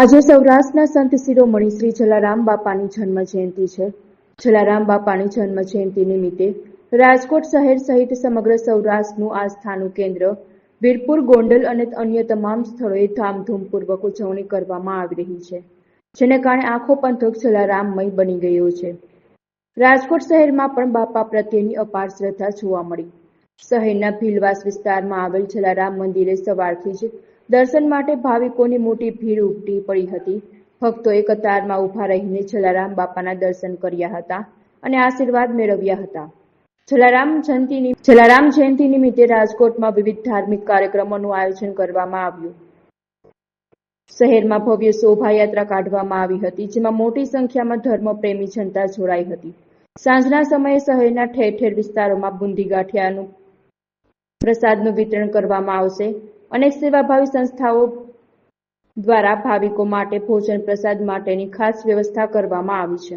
આજે સૌરાષ્ટ્રના સંત શિરોમણી શ્રી જલારામ બાપાની જન્મ જયંતિ છે. જલારામ બાપાની જન્મ જયંતિ નિમિત્તે રાજકોટ શહેર સહિત સમગ્ર સૌરાષ્ટ્રનું આસ્થાનું કેન્દ્ર વીરપુર, ગોંડલ અને અન્ય તમામ સ્થળોએ ધામધૂમપૂર્વક ઉજવણી કરવામાં આવી રહી છે, જેને કારણે આખો પંથક જલારામમય બની ગયો છે. રાજકોટ શહેરમાં પણ બાપા પ્રત્યેની અપાર શ્રદ્ધા જોવા મળી. શહેરના ભીલવાસ વિસ્તારમાં આવેલ જલારામ મંદિરે સવારથી જ દર્શન માટે ભાવિકોની મોટી ભીડ ઉમટી પડી હતી. ભક્તોએ કતારમાં ઊભા રહીને જલારામ બાપાના દર્શન કર્યા હતા અને આશીર્વાદ મેળવ્યા હતા. જલારામ જયંતિની જલારામ જયંતિ નિમિત્તે રાજકોટમાં વિવિધ ધાર્મિક કાર્યક્રમોનું આયોજન કરવામાં આવ્યું. શહેરમાં ભવ્ય શોભાયાત્રા કાઢવામાં આવી હતી, જેમાં મોટી સંખ્યામાં ધર્મપ્રેમી જનતા જોડાઈ હતી. સાંજના સમયે શહેરના ઠેર ઠેર વિસ્તારોમાં બુંદી ગાંઠિયાનું પ્રસાદનું વિતરણ કરવામાં આવશે. અનેક સેવાભાવી સંસ્થાઓ દ્વારા ભાવિકો માટે ભોજન પ્રસાદ માટેની ખાસ વ્યવસ્થા કરવામાં આવી છે.